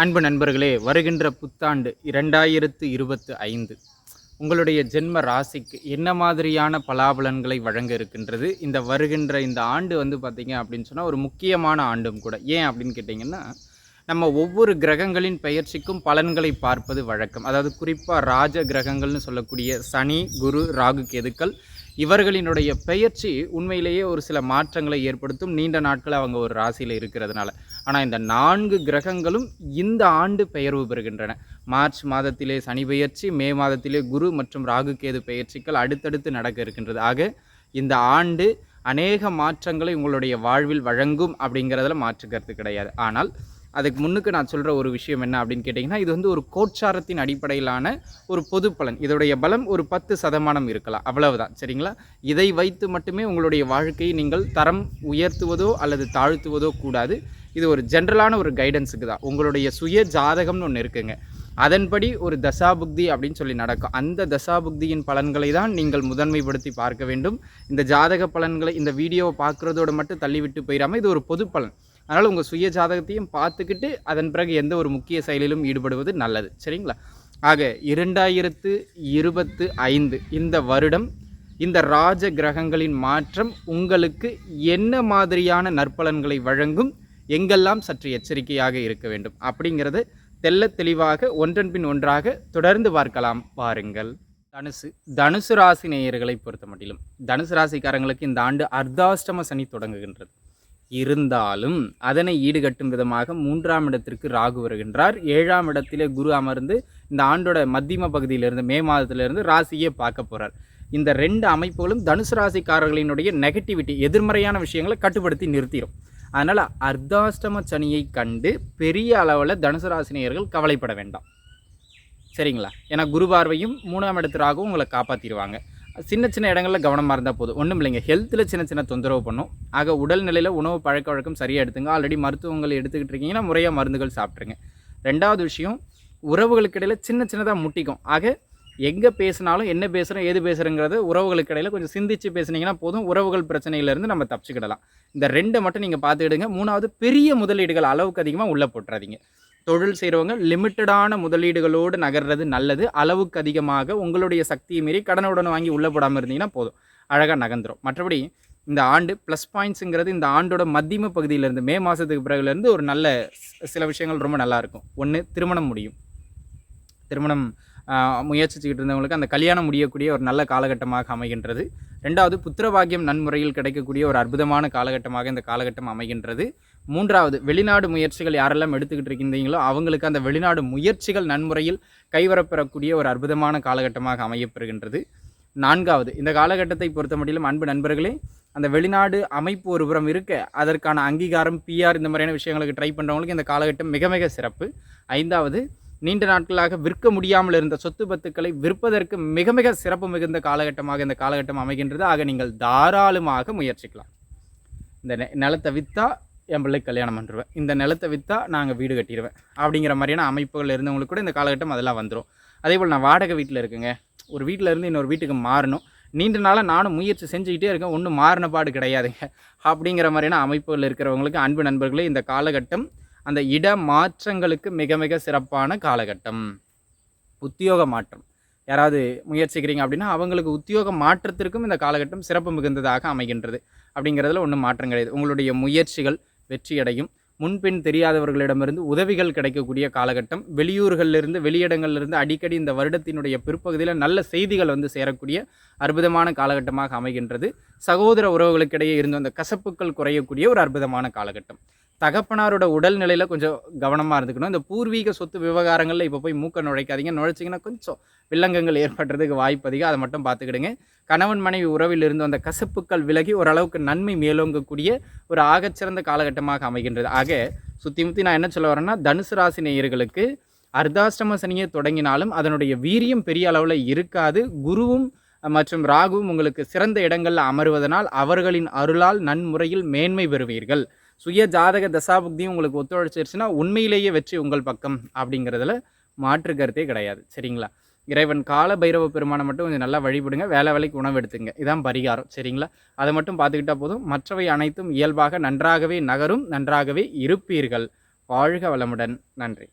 அன்பு நண்பர்களே வருகின்ற புத்தாண்டு இரண்டாயிரத்து இருபத்து ஐந்து. உங்களுடைய ஜென்ம ராசிக்கு என்ன மாதிரியான பலாபலன்களை வழங்க இருக்கின்றது இந்த வருகின்ற இந்த ஆண்டு வந்து பார்த்திங்க அப்படின்னு சொன்னால் ஒரு முக்கியமான ஆண்டும் கூட. ஏன் அப்படின்னு கேட்டிங்கன்னா நம்ம ஒவ்வொரு கிரகங்களின் பெயர்ச்சிக்கும் பலன்களை பார்ப்பது வழக்கம். அதாவது குறிப்பாக ராஜ கிரகங்கள்னு சொல்லக்கூடிய சனி குரு ராகு கேதுக்கள் இவர்களினுடைய பெயர்ச்சி உண்மையிலேயே ஒரு சில மாற்றங்களை ஏற்படுத்தும் நீண்ட நாட்கள் அவங்க ஒரு ராசியில் இருக்கிறதுனால. ஆனால் இந்த நான்கு கிரகங்களும் இந்த ஆண்டு பெயர்வு பெறுகின்றன. மார்ச் மாதத்திலே சனி பெயர்ச்சி மே மாதத்திலே குரு மற்றும் ராகு கேது பெயர்ச்சிகள் அடுத்தடுத்து நடக்க இருக்கின்றது. ஆக இந்த ஆண்டு அநேக மாற்றங்களை உங்களுடைய வாழ்வில் வழங்கும் அப்படிங்கிறதுல மாற்று கருத்து கிடையாது. ஆனால் அதுக்கு முன்னுக்கு நான் சொல்கிற ஒரு விஷயம் என்ன அப்படின்னு கேட்டிங்கன்னா இது வந்து ஒரு கோட்சாரத்தின் அடிப்படையிலான ஒரு பொது பலன். இதோடைய பலம் ஒரு பத்து சதமானம் இருக்கலாம். அவ்வளவுதான். சரிங்களா? இதை வைத்து மட்டுமே உங்களுடைய வாழ்க்கையை நீங்கள் தரம் உயர்த்துவதோ அல்லது தாழ்த்துவதோ கூடாது. இது ஒரு ஜென்ரலான ஒரு கைடன்ஸுக்கு தான். உங்களுடைய சுய ஜாதகம்னு ஒன்று இருக்குங்க. அதன்படி ஒரு தசாபுக்தி அப்படின்னு சொல்லி நடக்கும். அந்த தசாபுக்தியின் பலன்களை தான் நீங்கள் முதன்மைப்படுத்தி பார்க்க வேண்டும். இந்த ஜாதக பலன்களை இந்த வீடியோவை பார்க்குறதோடு மட்டும் தள்ளிவிட்டு போயிடாமல் இது ஒரு பொது பலன். அதனால் உங்கள் சுய ஜாதகத்தையும் பார்த்துக்கிட்டு அதன் பிறகு எந்த ஒரு முக்கிய செயலிலும் ஈடுபடுவது நல்லது. சரிங்களா? ஆக இரண்டாயிரத்து இருபத்து ஐந்து இந்த வருடம் இந்த ராஜ கிரகங்களின் மாற்றம் உங்களுக்கு என்ன மாதிரியான நற்பலன்களை வழங்கும் எங்கெல்லாம் சற்று எச்சரிக்கையாக இருக்க வேண்டும் அப்படிங்கிறது தெல்ல தெளிவாக ஒன்றன் பின் ஒன்றாக தொடர்ந்து பார்க்கலாம். பாருங்கள். தனுசு. தனுசு ராசி நேயர்களை பொறுத்த மட்டிலும் தனுசு ராசிக்காரங்களுக்கு இந்த ஆண்டு அர்த்தாஷ்டம சனி தொடங்குகின்றது. இருந்தாலும் அதனை ஈடுகட்டும் விதமாக மூன்றாம் இடத்திற்கு ராகு வருகின்றார். ஏழாம் இடத்திலே குரு அமர்ந்து இந்த ஆண்டோட மத்தியம பகுதியிலிருந்து மே மாதத்திலிருந்து ராசியை பார்க்க போகிறார் இந்த ரெண்டு அமைப்புகளும் தனுசு ராசிக்காரர்களினுடைய நெகட்டிவிட்டி எதிர்மறையான விஷயங்களை கட்டுப்படுத்தி நிறுத்திடும் அதனால் அர்த்தாஷ்டம சனியை கண்டு பெரிய அளவில் தனுசு ராசினியர்கள் கவலைப்பட வேண்டாம். சரிங்களா? ஏன்னா குரு பார்வையும் மூணாம் இடத்திற்காகவும் உங்களை காப்பாற்றிடுவாங்க சின்ன சின்ன இடங்களில் கவனமாக இருந்தால் போதும். ஒன்றும் இல்லைங்க. ஹெல்த்தில் சின்ன சின்ன தொந்தரவு பண்ணும். ஆக உடல்நிலையில் உணவு பழக்க வழக்கம் சரியாக எடுத்துங்க. ஆல்ரெடி மருத்துவங்கள் எடுத்துக்கிட்டு இருக்கீங்கன்னா முறையாக மருந்துகள் சாப்பிட்ருங்க ரெண்டாவது விஷயம் உறவுகளுக்கு இடையில் சின்ன சின்னதாக முட்டிக்கும். ஆக எங்கே பேசினாலும் என்ன பேசுகிறோம் ஏது பேசுகிறோங்கிறது உறவுகளுக்கு இடையில் கொஞ்சம் சிந்திச்சு பேசுனீங்கன்னா போதும். உறவுகள் பிரச்சனையிலேருந்து நம்ம தப்பிச்சுக்கிடலாம். இந்த ரெண்டை மட்டும் நீங்கள் பார்த்துக்கிடுங்க. மூணாவது பெரிய முதலீடுகள் அளவுக்கு அதிகமாக உள்ளே போட்டுறாதீங்க. தொழில் செய்கிறவங்க லிமிட்டடான முதலீடுகளோடு நகர்றது நல்லது. அளவுக்கு அதிகமாக உங்களுடைய சக்தியை மீறி கடனுடன் வாங்கி உள்ளே போடாமல் இருந்தீங்கன்னா போதும். அழகாக நகர்ந்துடும் மற்றபடி இந்த ஆண்டு ப்ளஸ் பாயிண்ட்ஸுங்கிறது இந்த ஆண்டோட மத்தியம பகுதியிலேருந்து மே மாதத்துக்கு பிறகுலேருந்து ஒரு நல்ல சில விஷயங்கள் ரொம்ப நல்லாயிருக்கும் ஒன்று திருமணம் முடியும். திருமணம் முயற்சிச்சுக்கிட்டு இருந்தவங்களுக்கு அந்த கல்யாணம் முடியக்கூடிய ஒரு நல்ல காலகட்டமாக அமைகின்றது. ரெண்டாவது புத்திரபாகியம் நன்முறையில் கிடைக்கக்கூடிய ஒரு அற்புதமான காலகட்டமாக இந்த காலகட்டம் அமைகின்றது. மூன்றாவது வெளிநாடு முயற்சிகள் யாரெல்லாம் எடுத்துக்கிட்டு இருக்கின்றீங்களோ அவங்களுக்கு அந்த வெளிநாடு முயற்சிகள் நன்முறையில் கைவரப்பெறக்கூடிய ஒரு அற்புதமான காலகட்டமாக அமையப்பெறுகின்றது. நான்காவது இந்த காலகட்டத்தை பொறுத்த மட்டிலும் அன்பு நண்பர்களே அந்த வெளிநாடு அமைப்பு ஒரு புறம் இருக்க அதற்கான அங்கீகாரம் பிஆர் இந்த மாதிரியான விஷயங்களுக்கு ட்ரை பண்ணுறவங்களுக்கு இந்த காலகட்டம் மிக மிக சிறப்பு. ஐந்தாவது நீண்ட நாட்களாக விற்க முடியாமல் இருந்த சொத்து பத்துக்களை விற்பதற்கு மிக மிக சிறப்பு மிகுந்த காலகட்டமாக இந்த காலகட்டம் அமைகின்றது. ஆக நீங்கள் தாராளமாக முயற்சிக்கலாம். இந்த நிலத்தை விற்றா என் பிள்ளைக்கு கல்யாணம் பண்ணிடுவேன் இந்த நிலத்தை விற்றா நாங்கள் வீடு கட்டிடுவேன் அப்படிங்கிற மாதிரியான அமைப்புகள் இருந்தவங்களுக்கு கூட இந்த காலகட்டம் அதெல்லாம் வந்துடும் அதே போல் நான் வாடகை வீட்டில் இருக்குங்க. ஒரு வீட்டில் இருந்து இன்னொரு வீட்டுக்கு மாறணும். நீண்ட நாளாக நானும் முயற்சி செஞ்சுக்கிட்டே இருக்கேன். ஒன்றும் மாறின பாடு கிடையாதுங்க. அப்படிங்கிற மாதிரியான அமைப்புகள் இருக்கிறவங்களுக்கு அன்பு நண்பர்களே இந்த காலகட்டம் அந்த இட மாற்றங்களுக்கு மிக மிக சிறப்பான காலகட்டம். உத்தியோக மாற்றம். யாராவது முயற்சிக்கிறீங்க அப்படின்னா அவங்களுக்கு உத்தியோக மாற்றத்திற்கும் இந்த காலகட்டம் சிறப்பு மிகுந்ததாக அமைகின்றது அப்படிங்கிறதுல ஒன்றும் மாற்றம் கிடையாது. உங்களுடைய முயற்சிகள் வெற்றியடையும். முன்பின் தெரியாதவர்களிடமிருந்து உதவிகள் கிடைக்கக்கூடிய காலகட்டம். வெளியூர்களிலிருந்து வெளியிடங்கள்லிருந்து அடிக்கடி இந்த வருடத்தினுடைய பிற்பகுதியில் நல்ல செய்திகள் வந்து சேரக்கூடிய அற்புதமான காலகட்டமாக அமைகின்றது. சகோதர உறவுகளுக்கிடையே இருந்த அந்த கசப்புக்கள் குறையக்கூடிய ஒரு அற்புதமான காலகட்டம். தகப்பனாரோட உடல்நிலையில் கொஞ்சம் கவனமாக இருந்துக்கணும். இந்த பூர்வீக சொத்து விவகாரங்களில் இப்போ போய் மூக்க நுழைக்காதீங்க. நுழைச்சிங்கன்னா கொஞ்சம் வில்லங்கங்கள் ஏற்படுறதுக்கு வாய்ப்பு அதிகம். அதை மட்டும் பார்த்துக்கிடுங்க. கணவன் மனைவி உறவில் இருந்து அந்த கசப்புக்கள் விலகி ஓரளவுக்கு நன்மை மேலோங்கக்கூடிய ஒரு ஆகச்சிறந்த காலகட்டமாக அமைகின்றது. ஆக சுற்றி முற்றி நான் என்ன சொல்ல வரேன்னா தனுசு ராசி நேயர்களுக்கு அர்த்தாஷ்டம சனியை தொடங்கினாலும் அதனுடைய வீரியம் பெரிய அளவில் இருக்காது. குருவும் மற்றும் ராகுவும் உங்களுக்கு சிறந்த இடங்களில் அமருவதனால் அவர்களின் அருளால் நன்முறையில் மேன்மை பெறுவீர்கள். சுய ஜாதக தசாபுக்தியும் உங்களுக்கு ஒத்துழைச்சிருச்சுன்னா உண்மையிலேயே வெற்றி உங்கள் பக்கம் அப்படிங்கிறதுல மாற்று கருத்தே கிடையாது. சரிங்களா? இறைவன் கால பைரவ பெருமானை மட்டும் கொஞ்சம் நல்லா வழிபடுங்க. வேலை வேலைக்கு உணவு எடுத்துங்க. இதான் பரிகாரம். சரிங்களா? அதை மட்டும் பார்த்துக்கிட்டா போதும். மற்றவை அனைத்தும் இயல்பாக நன்றாகவே நகரும் நன்றாகவே இருப்பீர்கள். வாழ்க வளமுடன். நன்றி.